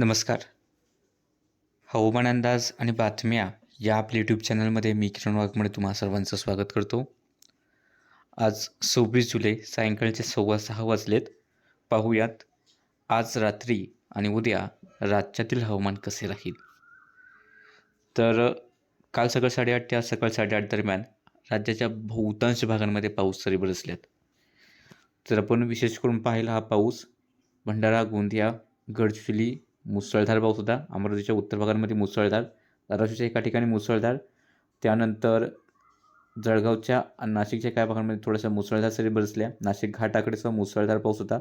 नमस्कार. हवामान अंदाज आणि बातम्या या आपल्या यूट्यूब चॅनलमध्ये मी किरण वाघमडे तुम्हा सर्वांचं स्वागत करतो. आज सव्वीस जुलै सायंकाळचे सव्वा सहा वाजलेत. पाहूयात आज रात्री आणि उद्या राज्यातील हवामान कसे राहील? तर काल सकाळ साडेआठ ते आज सकाळ साडेआठ दरम्यान राज्याच्या बहुतांश भागांमध्ये पाऊस सरी बरसल्यात. तर आपण विशेष करून पाहिला हा पाऊस भंडारा गोंदिया गडचिरोली मुसळधार पाऊस होता. अमरावतीच्या उत्तर भागांमध्ये मुसळधार धाराशिवच्या एका ठिकाणी मुसळधार त्यानंतर जळगावच्या आणि नाशिकच्या काही भागांमध्ये थोड्याशा मुसळधार सरी बरसल्या नाशिक घाटाकडेसह मुसळधार पाऊस होता.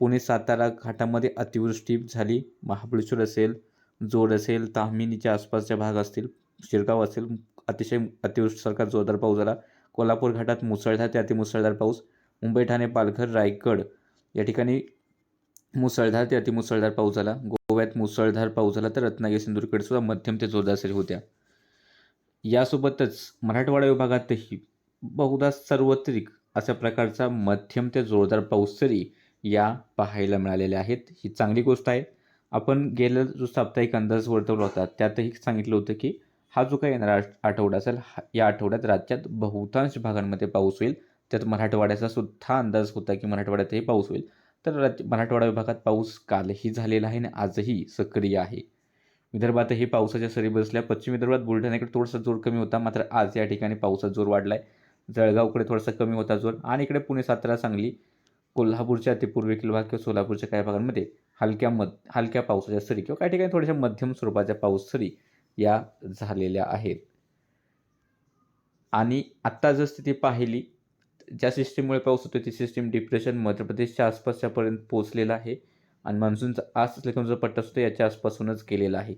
पुणे सातारा घाटामध्ये अतिवृष्टी झाली. महाबळेश्वर असेल जोड असेल तामिनीच्या आसपासच्या भाग असतील शिरगाव असेल अतिशय अतिवृष्टीसारखा जोरदार पाऊस झाला. कोल्हापूर घाटात मुसळधार ते अतिमुसळधार पाऊस. मुंबई ठाणे पालघर रायगड या ठिकाणी मुसळधार ते अतिमुसळधार पाऊस झाला. गोव्यात मुसळधार पाऊस झाला तर रत्नागिरी सिंधुदुर्गकडे सुद्धा मध्यम ते जोरदार सरी होत्या. यासोबतच मराठवाडा विभागातही बहुधा सर्वत्रिक अशा प्रकारचा मध्यम ते जोरदार पाऊस सरी या पाहायला मिळालेल्या आहेत. ही चांगली गोष्ट आहे. आपण गेलं जो साप्ताहिक अंदाज वर्तवला होता त्यातही सांगितलं होतं की हा जो काही येणारा आठवडा असेल या आठवड्यात राज्यात बहुतांश भागांमध्ये पाऊस होईल. त्यात मराठवाड्याचा सुद्धा अंदाज होता की मराठवाड्यातही पाऊस होईल. तर राज्य मराठवाडा विभागात पाऊस कालही झालेला आहे आणि आजही सक्रिय आहे. विदर्भातही पावसाच्या सरी बसल्या पश्चिम विदर्भात बुलढाण्याकडे थोडासा जोर कमी होता मात्र आज या ठिकाणी पावसाचा जोर वाढला आहे जळगावकडे थोडासा कमी होता जोर आणि इकडे पुणे सातारा सांगली कोल्हापूरच्या अतिपूर्वेकडील भाग किंवा सोलापूरच्या काही भागांमध्ये हलक्या मध हलक्या पावसाच्या सरी किंवा काही ठिकाणी थोड्याशा मध्यम स्वरूपाच्या पाऊस सरी या झालेल्या आहेत. आणि आत्ता जर स्थिती पाहिली ज्या सिस्टीममुळे पाऊस होतो ती सिस्टीम डिप्रेशन मध्य प्रदेशच्या आसपासच्यापर्यंत पोहोचलेला आहे आणि मान्सूनचा आस असलेला जो पट्टा असतो याच्या आसपासूनच केलेला आहे.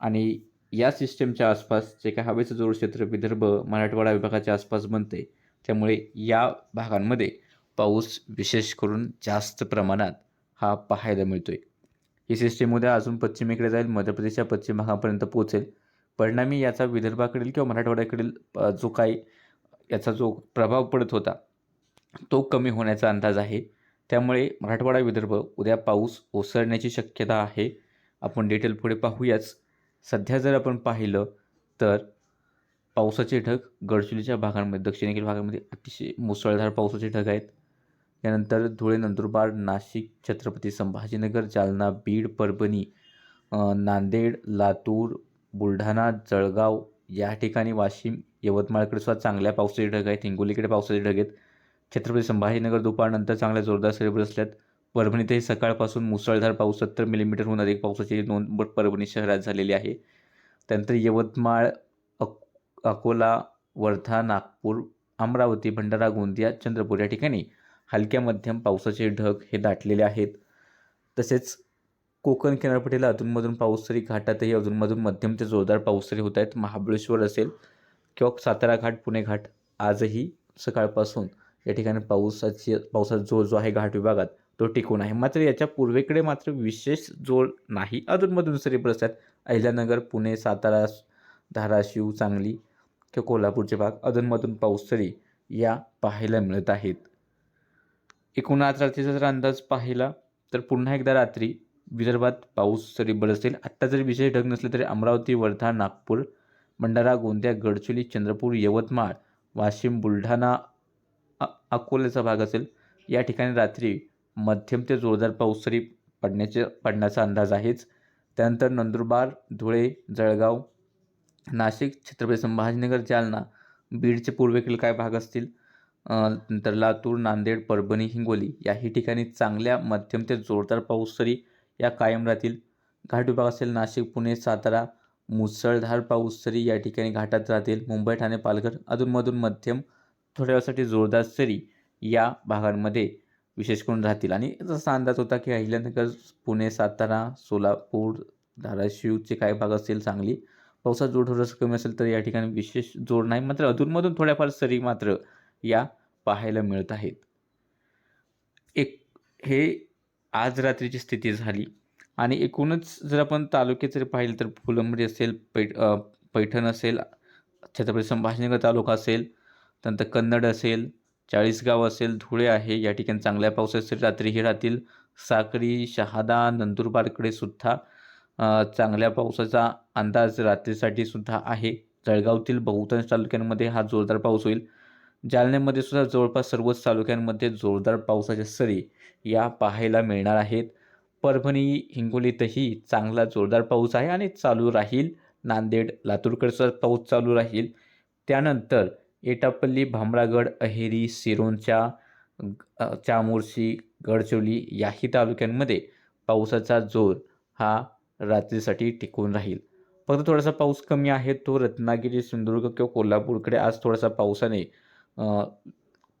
आणि या सिस्टीमच्या आसपास जे काही हवेचं जोड क्षेत्र विदर्भ मराठवाडा विभागाच्या आसपास बनते त्यामुळे या भागांमध्ये पाऊस विशेष करून जास्त प्रमाणात हा पाहायला मिळतो आहे ही सिस्टीम उद्या अजून पश्चिमेकडे जाईल मध्य प्रदेशच्या पश्चिम भागापर्यंत पोहोचेल. परिणामी याचा विदर्भाकडील किंवा मराठवाड्याकडील जो काही याचा जो प्रभाव पडत होता तो कमी होण्याचा अंदाज आहे. त्यामुळे मराठवाडा विदर्भ उद्या पाऊस ओसरण्याची शक्यता आहे. आपण डिटेल पुढे पाहूयाच. सध्या जर आपण पाहिलं तर पावसाचे ढग गडचिरोलीच्या भागांमध्ये दक्षिणेकडील भागामध्ये अतिशय मुसळधार पावसाचे ढग आहेत. त्यानंतर धुळे नंदुरबार नाशिक छत्रपती संभाजीनगर जालना बीड परभणी नांदेड लातूर बुलढाणा जळगाव या ठिकाणी वाशिम यवतमाळकडे सुद्धा चांगल्या पावसाचे ढग आहेत. हिंगोलीकडे पावसाचे ढग आहेत. छत्रपती संभाजीनगर दुपारनंतर चांगल्या जोरदार सरी बसल्यात परभणीतही सकाळपासून मुसळधार पाऊस सत्तर मिलीमीटरहून अधिक पावसाची नोंद परभणी शहरात झालेली आहे. त्यानंतर यवतमाळ अक अकोला वर्धा नागपूर अमरावती भंडारा गोंदिया चंद्रपूर या ठिकाणी हलक्या मध्यम पावसाचे ढग हे दाटलेले आहेत. तसेच कोकण किनारपट्टीला अधूनमधून पाऊस तरी घाटातही अधूनमधून मध्यम ते जोरदार पाऊस तरी होत आहेत. महाबळेश्वर असेल किंवा सातारा घाट पुणे घाट आजही सकाळपासून या ठिकाणी पावसाची पावसाचा जोर जो आहे घाट विभागात तो टिकून आहे. मात्र याच्या पूर्वेकडे मात्र विशेष जोर नाही. अधूनमधून सरी बरसतात अहिल्यानगर पुणे सातारा धाराशिव सांगली किंवा कोल्हापूरचे भाग अधूनमधून पाऊस तरी या पाहायला मिळत आहेत. एकूण आज रात्रीचा जर अंदाज पाहिला तर पुन्हा एकदा रात्री विदर्भात पाऊस सरी बरसेल. आत्ता जरी विशेष ढग नसले तरी अमरावती वर्धा नागपूर भंडारा गोंदिया गडचिरोली चंद्रपूर यवतमाळ वाशिम बुलढाणा अकोल्याचा भाग असेल. या ठिकाणी रात्री मध्यम ते जोरदार पाऊस तरी पडण्याचे पडण्याचा अंदाज आहेच. त्यानंतर नंदुरबार धुळे जळगाव नाशिक छत्रपती संभाजीनगर जालना बीडचे पूर्वेकडील काय भाग असतील? नंतर लातूर नांदेड परभणी हिंगोली याही ठिकाणी चांगल्या मध्यम ते जोरदार पाऊस तरी या कायम राहतील. घाट विभाग असेल नाशिक पुणे सातारा मुसळधार पाऊस सरी या ठिकाणी घाटात राहतील. मुंबई ठाणे पालघर अधूनमधून मध्यम थोड्या वेळासाठी जोरदार सरी या भागांमध्ये विशेष करून राहतील. आणि जसा अंदाज होता की अहिल्यानगर पुणे सातारा सोलापूर धाराशिवचे काही भाग असतील चांगली पावसात जोर थोडंसं कमी असेल तर या ठिकाणी विशेष जोर नाही मात्र अधूनमधून थोड्याफार सरी मात्र या पाहायला मिळत आहेत. एक हे आज रात्रीची स्थिती झाली. आणि एकूणच जर आपण तालुके जर पाहिलं तर फुलंबरी असेल पैठ पैठण असेल छत्रपती संभाजीनगर तालुका असेल त्यानंतर कन्नड असेल चाळीसगाव असेल धुळे आहे या ठिकाणी चांगल्या पावसाचे रात्रीही राहतील साक्री शहादा नंदुरबारकडे सुद्धा चांगल्या पावसाचा अंदाज रात्रीसाठी सुद्धा आहे. जळगावतील बहुतांश तालुक्यांमध्ये हा जोरदार पाऊस होईल. जालन्यामध्ये सुद्धा जवळपास सर्वच तालुक्यांमध्ये जोरदार पावसाच्या सरी या पाहायला मिळणार आहेत. परभणी हिंगोलीतही चांगला जोरदार पाऊस आहे आणि चालू राहील नांदेड लातूरकडचा पाऊस चालू राहील. त्यानंतर एटापल्ली भामरागड अहेरी सिरोंच्या चामोर्शी गडचिरोली याही तालुक्यांमध्ये पावसाचा जोर हा रात्रीसाठी टिकून राहील. फक्त थोडासा पाऊस कमी आहे तो रत्नागिरी सिंधुदुर्ग किंवा कोल्हापूरकडे आज थोडासा पावसाने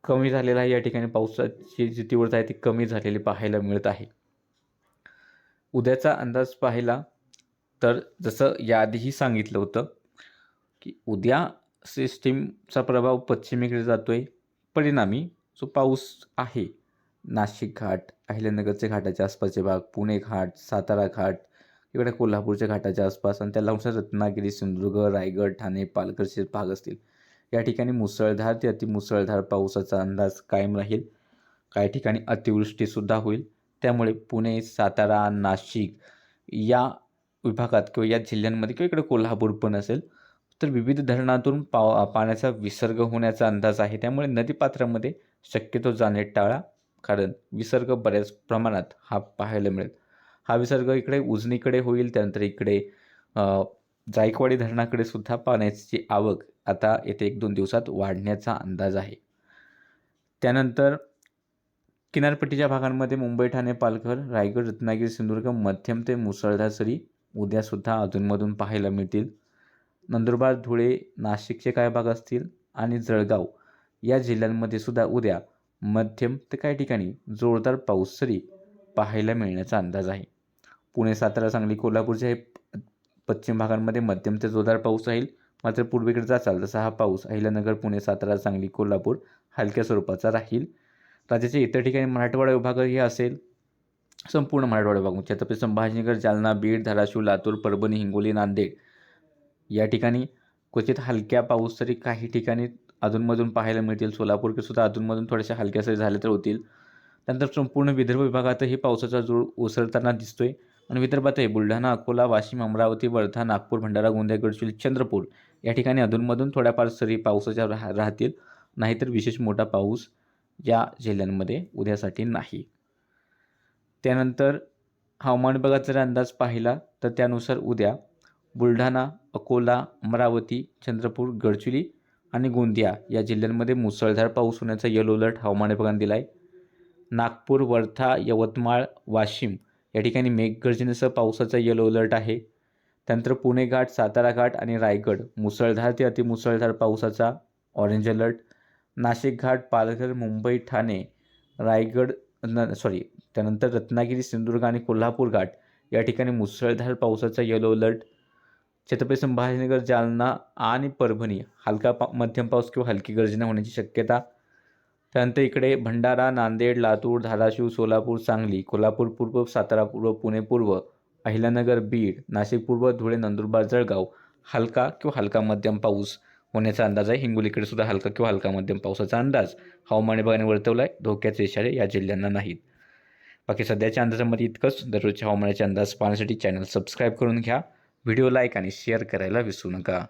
कमी झालेला आहे. या ठिकाणी पावसाची जी तीव्रता आहे ती कमी झालेली पाहायला मिळत आहे. उद्याचा अंदाज पाहिला तर जसं याआधीही सांगितलं होतं की उद्या सिस्टीमचा प्रभाव पश्चिमेकडे जातो आहे परिणामी जो पाऊस आहे नाशिक घाट अहिल्यानगरचे घाटाच्या आसपासचे भाग पुणे घाट सातारा घाट इकडे कोल्हापूरच्या घाटाच्या आसपास आणि त्याला अनुसार रत्नागिरी सिंधुदुर्ग रायगड ठाणे पालघरचे भाग असतील. या ठिकाणी मुसळधार ते अतिमुसळधार पावसाचा अंदाज कायम राहील. काही ठिकाणी अतिवृष्टीसुद्धा होईल. त्यामुळे पुणे सातारा नाशिक या विभागात किंवा या जिल्ह्यांमध्ये किंवा इकडे कोल्हापूर पण असेल तर विविध धरणातून पाव पाण्याचा विसर्ग होण्याचा अंदाज आहे. त्यामुळे नदीपात्रामध्ये शक्यतो जाणे टाळा कारण विसर्ग बऱ्याच प्रमाणात हा पाहायला मिळेल. हा विसर्ग इकडे उजनीकडे होईल त्यानंतर इकडे जायकवाडी धरणाकडे सुद्धा पाण्याची आवक आता येत्या एक दोन दिवसात वाढण्याचा अंदाज आहे. त्यानंतर किनारपट्टीच्या भागांमध्ये मुंबई ठाणे पालघर रायगड रत्नागिरी सिंधुदुर्ग मध्यम ते मुसळधार सरी उद्यासुद्धा अधूनमधून पाहायला मिळतील. नंदुरबार धुळे नाशिकचे काही भाग असतील आणि जळगाव या जिल्ह्यांमध्ये सुद्धा उद्या मध्यम ते काही ठिकाणी जोरदार पाऊस सरी पाहायला मिळण्याचा अंदाज आहे. पुणे सातारा सांगली कोल्हापूरच्या हे पश्चिम भागांमध्ये मध्यम ते जोरदार पाऊस राहील. मात्र पूर्वेकडे जाचाल तसा हा पाऊस अहिल्यानगर पुणे सातारा सांगली कोल्हापूर हलक्या स्वरूपाचा राहील. राज्याच्या इतर ठिकाणी मराठवाडा विभागही असेल संपूर्ण मराठवाडा विभाग. छत्रपती संभाजीनगर जालना बीड धाराशिव लातूर परभणी हिंगोली नांदेड या ठिकाणी क्वचित हलक्या पाऊस तरी काही ठिकाणी अधूनमधून पाहायला मिळतील. सोलापूरकडे सुद्धा अधूनमधून थोड्याशा हलक्या सरी झाल्या तर होतील. त्यानंतर संपूर्ण विदर्भ विभागातही पावसाचा जोर ओसरताना दिसतोय. आणि विदर्भातही बुलढाणा अकोला वाशिम अमरावती वर्धा नागपूर भंडारा गोंदिया गडचिरोली चंद्रपूर या ठिकाणी अधूनमधून थोड्याफार सरी पावसाच्या राह राहतील. नाहीतर विशेष मोठा पाऊस या जिल्ह्यांमध्ये उद्यासाठी नाही. त्यानंतर हवामान विभागाचा जर अंदाज पाहिला तर त्यानुसार उद्या बुलढाणा अकोला अमरावती चंद्रपूर गडचिरोली आणि गोंदिया या जिल्ह्यांमध्ये मुसळधार पाऊस होण्याचा येलो अलर्ट हवामान विभागाने दिला आहे नागपूर वर्धा यवतमाळ वाशिम या ठिकाणी मेघगर्जनेसह पावसाचा येलो अलर्ट आहे. त्यानंतर पुणे घाट सातारा घाट आणि रायगड मुसळधार ते अतिमुसळधार पावसाचा ऑरेंज अलर्ट नाशिक घाट पालघर मुंबई ठाणे रायगड न सॉरी त्यानंतर रत्नागिरी सिंधुदुर्ग आणि कोल्हापूर घाट. या ठिकाणी मुसळधार पावसाचा येलो अलर्ट छत्रपती संभाजीनगर जालना आणि परभणी हलका पा मध्यम पाऊस किंवा हलकी गर्जना होण्याची शक्यता. त्यानंतर इकडे भंडारा नांदेड लातूर धाराशिव सोलापूर सांगली कोल्हापूर पूर्व सातारा पूर्व पुणे पूर्व अहिल्यानगर बीड नाशिक पूर्व धुळे नंदुरबार जळगाव हलका किंवा हलका मध्यम पाऊस. होण्याचा अंदाज आहे. हिंगोलीकडे सुद्धा हलका किंवा हलका मध्यम पावसाचा अंदाज. हवामान विभागाने वर्तवला आहे. धोक्याचे इशारे या जिल्ह्यांना नाहीत. बाकी सध्याच्या अंदाजामध्ये इतकंच. दररोजच्या हवामानाचे अंदाज पाहण्यासाठी चॅनल सबस्क्राईब करून घ्या. व्हिडिओ लाईक आणि शेअर करायला विसरू नका.